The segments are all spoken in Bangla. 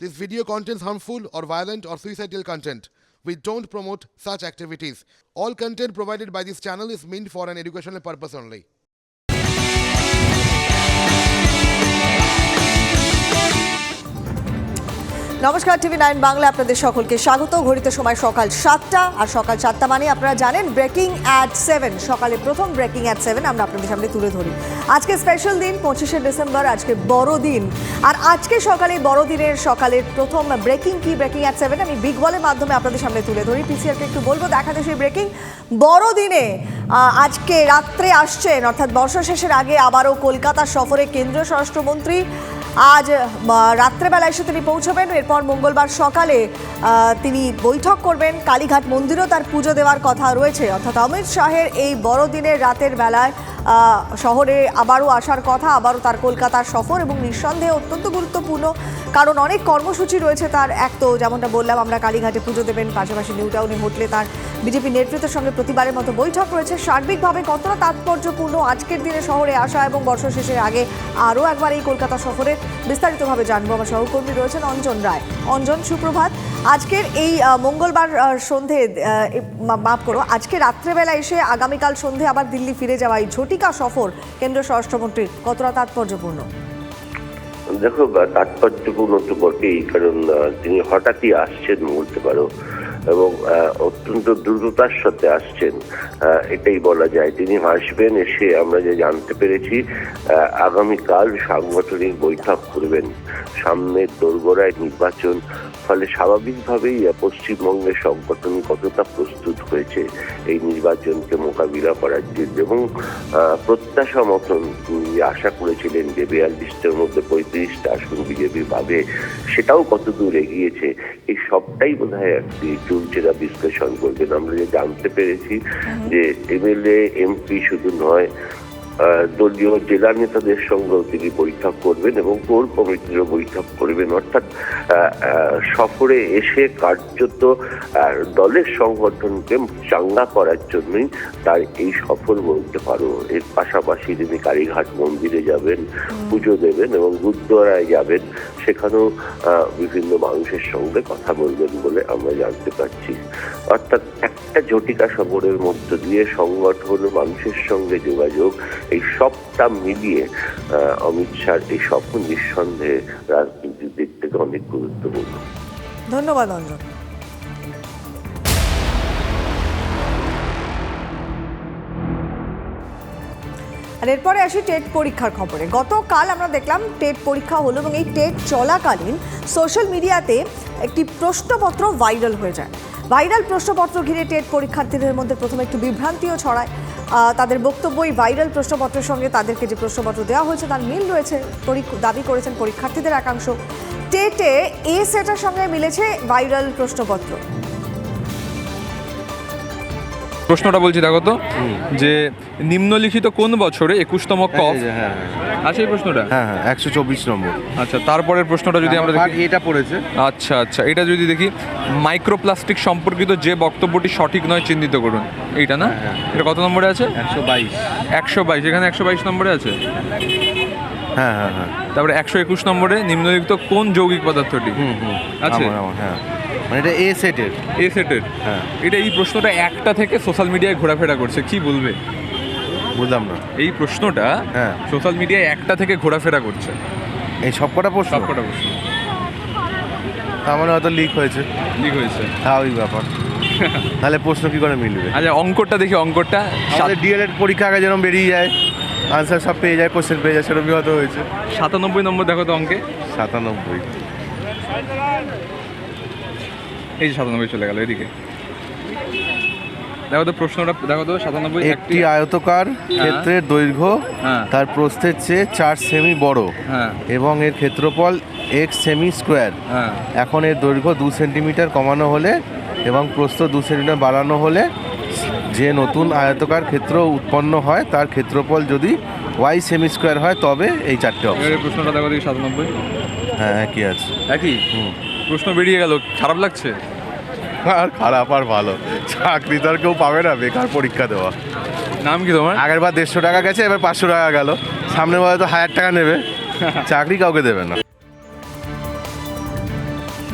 This video contains harmful or violent or suicidal content. We don't promote such activities. All content provided by this channel is meant for an educational purpose only. নমস্কার টিভি নাইন বাংলা আপনাদের সকলকে স্বাগত। ঘড়িতে সময় সকাল সাতটা, আর সকাল সাতটা মানে আপনারা জানেন ব্রেকিং অ্যাট সেভেন সকালে প্রথম ব্রেকিং অ্যাট সেভেন আমরা আপনাদের সামনে তুলে ধরি। আজকে স্পেশাল দিন, পঁচিশে ডিসেম্বর, আজকে বড়দিন আর আজকে সকালে বড়দিনের সকালের প্রথম ব্রেকিং কি ব্রেকিং অ্যাট সেভেন আমি বিগ বলের মাধ্যমে আপনাদের সামনে তুলে ধরি। পিসিআরকে একটু বলব, দেখাতে সেই ব্রেকিং বড়দিনে আজকে রাত্রে আসছেন, অর্থাৎ বর্ষ শেষের আগে আবারও কলকাতা সফরে কেন্দ্রীয় স্বরাষ্ট্রমন্ত্রী আজ রাত্রেবেলায় রাত্রেবেলা এসে তিনি পৌঁছবেন। এরপর মঙ্গলবার সকালে তিনি বৈঠক করবেন। কালীঘাট মন্দিরও তার পুজো দেওয়ার কথা রয়েছে। অর্থাৎ অমিত শাহের এই বড়দিনের রাতের বেলায় শহরে আবারও আসার কথা, আবারও তার কলকাতার সফর এবং নিঃসন্দেহে অত্যন্ত গুরুত্বপূর্ণ। কারণ অনেক কর্মসূচি রয়েছে তার এক তো যেমনটা বললাম, আমরা কালীঘাটে পুজো দেবেন, পাশাপাশি নিউ টাউনে হোটেলে তার বিজেপি নেতৃত্বের সঙ্গে প্রতিবারের মতো বৈঠক রয়েছে। সার্বিকভাবে কতটা তাৎপর্যপূর্ণ আজকের দিনে শহরে আসা এবং বর্ষ শেষের আগে আরও একবার এই কলকাতা সফরে বিস্তারিতভাবে জানব। আমার সহকর্মী রয়েছেন অঞ্জন রায়। অঞ্জন, সুপ্রভাত। আজকের এই মঙ্গলবার সন্ধে মাফ করো, আজকে রাত্রেবেলা এসে আগামীকাল সন্ধে আবার দিল্লি ফিরে যাওয়া এই ঝটিকা সফর কেন্দ্রীয় স্বরাষ্ট্রমন্ত্রীর। কতটা তাৎপর্যপূর্ণ? দেখো, তাৎপর্যপূর্ণ তো বটেই, কারণ তিনি হঠাৎই আসছেন, বলতে পারো। এবং অত্যন্ত দ্রুততার সাথে আসছেন। এটাই বলা যায়। তিনি আসবেন এসে আমরা যে জানতে পেরেছি আগামীকাল সাংগঠনিক বৈঠক করবেন। সামনের দোরগোড়ায় নির্বাচন, ফলে স্বাভাবিকভাবেই পশ্চিমবঙ্গের সংগঠন কতটা প্রস্তুত হয়েছে এই নির্বাচনকে মোকাবিলা করার জন্য। এবং প্রত্যাশা মতন তিনি আশা করেছিলেন যে বিয়াল্লিশটার মধ্যে পঁয়ত্রিশটা আসন বিজেপি পাবে, সেটাও কত দূর এগিয়েছে, এই সবটাই বোধ হয় একটি চুলচেরা বিশ্লেষণ করবেন আমরা যে জানতে পেরেছি যে এমএলএ এমপি শুধু নয় দলীয় জেলা নেতাদের সঙ্গেও তিনি বৈঠক করবেন এবং কোর কমিটিরও বৈঠক করবেন। অর্থাৎ সফরে এসে কার্যত দলের সংগঠনকে চাঙ্গা করার জন্যই তার এই সফর বলতে পারো এর পাশাপাশি তিনি কালীঘাট মন্দিরে যাবেন পুজো দেবেন এবং গুরুদ্বারায় যাবেন। সেখানেও বিভিন্ন মানুষের সঙ্গে কথা বলবেন বলে আমরা জানতে পারছি। অর্থাৎ একটা জটিকা সফরের মধ্য দিয়ে সংগঠন মানুষের সঙ্গে যোগাযোগ এই সবটা মিলিয়ে অমিত শাহর এই সফর নিঃসন্দেহে রাজনীতির দিক থেকে অনেক গুরুত্বপূর্ণ। ধন্যবাদ, অঞ্জন। আর এরপরে আসি টেট পরীক্ষার খবরে। গতকাল আমরা দেখলাম টেট পরীক্ষা হলো এবং এই টেট চলাকালীন সোশ্যাল মিডিয়াতে একটি প্রশ্নপত্র ভাইরাল হয়ে যায়। ভাইরাল প্রশ্নপত্র ঘিরে টেট পরীক্ষার্থীদের মধ্যে প্রথমে একটু বিভ্রান্তিও ছড়ায়। তাদের বক্তব্যই ভাইরাল প্রশ্নপত্রের সঙ্গে তাদেরকে যে প্রশ্নপত্র দেওয়া হয়েছে তার মিল রয়েছে দাবি করেছেন পরীক্ষার্থীদের একাংশ। টেটে এ সেটার সঙ্গে মিলেছে ভাইরাল প্রশ্নপত্র। প্রশ্নটা বলছি দেখো তো যে নিম্নলিখিত কোন বছরে একুশতম কফ? হ্যাঁ আছে এই প্রশ্নটা? হ্যাঁ হ্যাঁ একশো চব্বিশ নম্বর। আচ্ছা তারপরের প্রশ্নটা যদি আমরা দেখি। এটা পড়েছে। আচ্ছা আচ্ছা এটা যদি দেখি মাইক্রোপ্লাস্টিক সম্পর্কিত যে বক্তব্যটি সঠিক নয় চিহ্নিত করুন। এইটা না? হ্যাঁ, এটা কত নম্বরে আছে? একশো বাইশ। একশো বাইশ এখানে একশো বাইশ নম্বরে আছে? হ্যাঁ হ্যাঁ হ্যাঁ। তারপরে একশো একুশ নম্বরে নিম্নলিখিত কোন যৌগিক পদার্থটি? হুম হুম। আছে? হ্যাঁ। মানে এটা এ সেটের এ সেটের হ্যাঁ। এটা এই প্রশ্নটা একটা থেকে সোশ্যাল মিডিয়ায় ঘোরাফেরা করছে কি বলবে? বুঝলাম না। এই প্রশ্নটা হ্যাঁ। সোশ্যাল মিডিয়ায় একটা থেকে ঘোরাফেরা করছে। এই সব কটা প্রশ্ন? সবকটা প্রশ্ন। তার মানে হয়তো লিক হয়েছে। ঠিক হয়েছে। স্বাভাবিক ব্যাপার। তাহলে প্রশ্ন কি করে মিলবে? আচ্ছা অঙ্কটা দেখি অঙ্কটা। আমাদের ডিএলএড পরীক্ষা আগে যেরকম বেরিয়ে যায় আনসার সব পেয়ে যায় কোশ্চেন পেয়ে যায় সেরকমই হয়তো হয়েছে। সাতানব্বই নম্বর দেখো তো অঙ্কে। সাতানব্বই। এই যে সাতানব্বই চলে গেল এদিকে। দেখো তো প্রশ্নটা দেখো তো সাতানব্বই একটি আয়তকার ক্ষেত্রের দৈর্ঘ্য হ্যাঁ। তার প্রস্থের চেয়ে চার সেমি বড়। হ্যাঁ। এবং এর ক্ষেত্রফল এক্স সেমি স্কোয়ার হ্যাঁ। এখন এর দৈর্ঘ্য দু সেন্টিমিটার কমানো হলে এবং প্রস্থ দু সেন্টিমিটার বাড়ানো হলে যে নতুন আয়তকার ক্ষেত্র উৎপন্ন হয় তার ক্ষেত্রফল যদি ওয়াই সেমি স্কোয়ার হয় তবে এই চারটে প্রশ্নটা দেখো সাতানব্বই। হ্যাঁ কি আছে। একই? হুম। প্রশ্ন বেরিয়ে গেল খারাপ লাগছে? আর খারাপ আর ভালো। চাকরি তো আর কেউ পাবে না বেকার পরীক্ষা দেওয়া। নাম কি তোমার? আগের বার দেড়শো টাকা গেছে এবার পাঁচশো টাকা গেল। সামনে বার তো হাজার টাকা নেবে। চাকরি কাউকে দেবে না।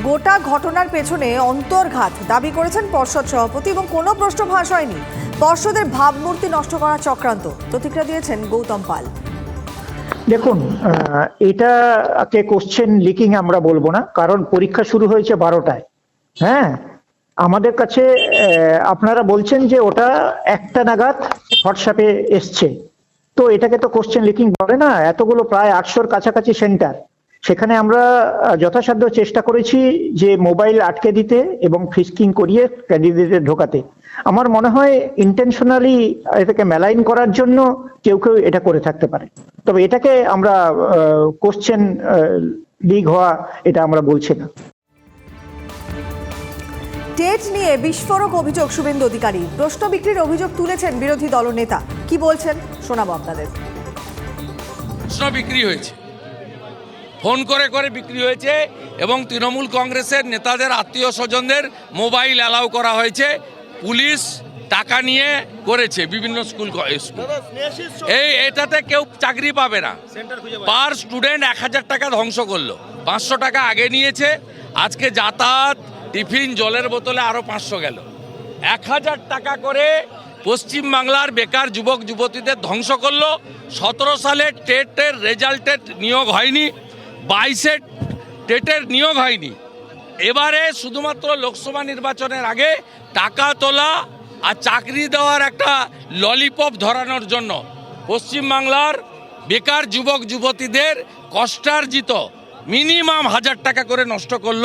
গোটা ঘটনার পেছনে অন্তর্ঘাত দাবি করেছেন পর্ষদ সভাপতি এবং কোনো প্রশ্ন ফাঁস হয়নি। পর্ষদের ভাবমূর্তি নষ্ট করার চক্রান্ত। প্রতিক্রিয়া দিয়েছেন গৌতম পাল। দেখুন এটাকে কোশ্চেন লিকিং আমরা বলব না, কারণ পরীক্ষা শুরু হয়েছে বারোটায়। হ্যাঁ? আমাদের কাছে আপনারা বলছেন যে ওটা একটা নাগাদ হোয়াটসঅ্যাপে এসছে। তো এটাকে তো কোশ্চেন লিকিং বলে না, এতগুলো প্রায় আটশোর কাছাকাছি সেন্টার সেখানে আমরা যথাসাধ্য চেষ্টা করেছি যে মোবাইল আটকে দিতে এবং ফিস্কিং করিয়ে ক্যান্ডিডেটে ঢোকাতে। আমার মনে হয় ইন্টেনশনালি এটাকে মেলাইন করার জন্য কেউ কেউ এটা করে থাকতে পারে। তবে এটাকে আমরা কোশ্চেন লিগ হওয়া এটা আমরা বলছি না। টেট নিয়ে বিস্ফোরক অভিযোগ শুভেন্দু অধিকারী। প্রশ্ন বিক্রির অভিযোগ তুলেছেন বিরোধী দলনেতা। কি বলছেন? শোনাবো আপনাদের। প্রশ্ন বিক্রি হয়েছে। ফোন করে করে বিক্রি হয়েছে এবং তৃণমূল কংগ্রেসের নেতাদের আত্মীয় স্বজনদের মোবাইল অ্যালাউ করা হয়েছে। পুলিশ টাকা নিয়ে করেছে বিভিন্ন স্কুল এই এটাতে কেউ চাকরি পাবে না। পার স্টুডেন্ট এক হাজার টাকা ধ্বংস করল। পাঁচশো টাকা আগে নিয়েছে আজকে যাতায়াত টিফিন জলের বোতলে আরও পাঁচশো গেল। এক হাজার টাকা করে পশ্চিম বাংলার বেকার যুবক যুবতীদের ধ্বংস করল। সতেরো সালে টেটের রেজাল্টের নিয়োগ হয়নি বাইশে টেটের নিয়োগ হয়নি। এবারে শুধুমাত্র লোকসভা নির্বাচনের আগে টাকা তোলা আর চাকরি দেওয়ার একটা ললিপপ ধরানোর জন্য পশ্চিমবাংলার বেকার যুবক যুবতীদের কষ্টার্জিত মিনিমাম হাজার টাকা করে নষ্ট করল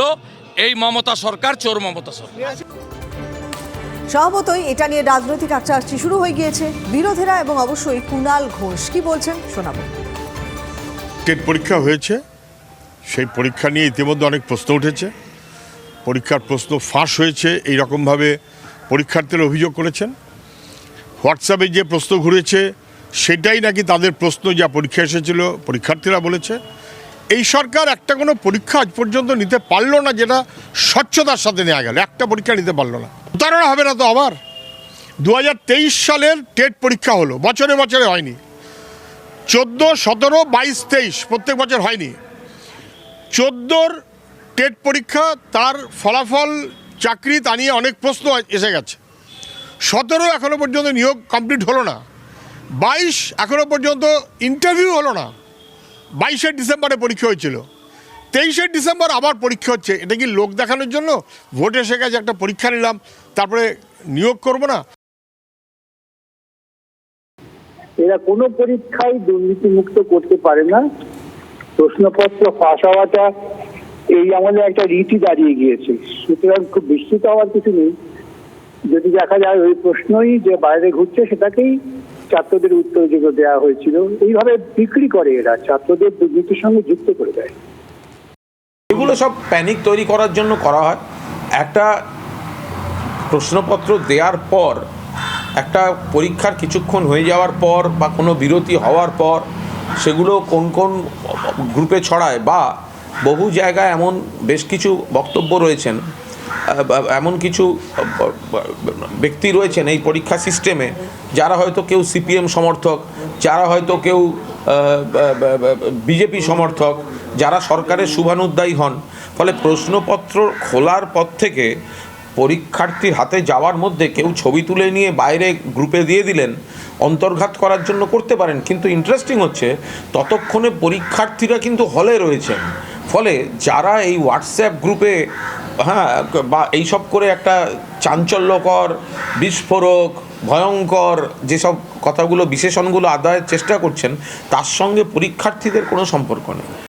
এই মমতা সরকার চোর মমতা সরকার। স্বভাবতই এটা নিয়ে রাজনৈতিক আচারটি শুরু হয়ে গিয়েছে। বিরোধীরা এবং অবশ্যই কুণাল ঘোষ কি বলছেন শোনাবো। টেট পরীক্ষা হয়েছে। সেই পরীক্ষা নিয়ে ইতিমধ্যে অনেক প্রশ্ন উঠেছে। পরীক্ষার প্রশ্ন ফাঁস হয়েছে এই রকমভাবে পরীক্ষার্থীরা অভিযোগ করেছেন। হোয়াটসঅ্যাপে যে প্রশ্ন ঘুরেছে, সেটাই নাকি তাদের প্রশ্ন যা পরীক্ষা এসেছিল, পরীক্ষার্থীরা বলেছে। এই সরকার একটা কোনো পরীক্ষা আজ পর্যন্ত নিতে পারল না যেটা স্বচ্ছতার সাথে নেওয়া গেল, একটা পরীক্ষা নিতে পারল না। প্রতারণা হবে না তো আবার? দু হাজার তেইশ সালের টেট পরীক্ষা হলো, বছরে বছরে হয়নি। চোদ্দ, সতেরো, বাইশ, তেইশ, প্রত্যেক বছর হয়নি। চোদ্দোর টেট পরীক্ষা, তার ফলাফল, চাকরি, তা নিয়ে অনেক প্রশ্ন এসে গেছে। সতেরো এখনও পর্যন্ত নিয়োগ কমপ্লিট হলো না। বাইশ এখনও পর্যন্ত ইন্টারভিউ হলো না। বাইশে ডিসেম্বরে পরীক্ষা হয়েছিল। তেইশে ডিসেম্বর আবার পরীক্ষা হচ্ছে। এটা কি লোক দেখানোর জন্য? ভোট এসে গেছে, একটা পরীক্ষা নিলাম, তারপরে নিয়োগ করব না? এরা কোনো পরীক্ষায় দুর্নীতিমুক্ত করতে পারে না। প্রশ্নপত্র ফাঁস হওয়াটা এই আমাদের একটা রীতি দাঁড়িয়ে গিয়েছে। সুতরাং খুব বিস্মিত হওয়ার কিছু নেই। যদি দেখা যায় ওই প্রশ্নই যে বাইরে ঘুরছে সেটাকেই ছাত্রদের উত্তর যেগুলো দেওয়া হয়েছিল, এইভাবে বিক্রি করে এরা, ছাত্রদের দুর্নীতির সঙ্গে যুক্ত করে দেয়। এগুলো সব প্যানিক তৈরি করার জন্য করা হয়। একটা প্রশ্নপত্র দেওয়ার পর, একটা পরীক্ষার কিছুক্ষণ হয়ে যাওয়ার পর বা কোনো বিরতি হওয়ার পর, সেগুলো কোন কোন গ্রুপে ছড়ায় বা বহু জায়গায় এমন বেশ কিছু বক্তব্য রয়েছেন এমন কিছু ব্যক্তি রয়েছেন এই পরীক্ষা সিস্টেমে যারা হয়তো কেউ সিপিএম সমর্থক, যারা হয়তো কেউ বিজেপি সমর্থক, যারা সরকারের শুভানুদ্দায়ী হন। ফলে প্রশ্নপত্র খোলার পর থেকে পরীক্ষার্থীর হাতে যাওয়ার মধ্যে কেউ ছবি তুলে নিয়ে বাইরে গ্রুপে দিয়ে দিলেন, অন্তর্ঘাত করার জন্য করতে পারেন। কিন্তু ইন্টারেস্টিং হচ্ছে, ততক্ষণে পরীক্ষার্থীরা কিন্তু হলে রয়েছেন। ফলে যারা এই হোয়াটসঅ্যাপ গ্রুপে হ্যাঁ বা এইসব করে একটা চাঞ্চল্যকর, বিস্ফোরক, ভয়ঙ্কর যেসব কথাগুলো, বিশেষণগুলো আদায়ের চেষ্টা করছেন, তার সঙ্গে পরীক্ষার্থীদের কোনো সম্পর্ক নেই।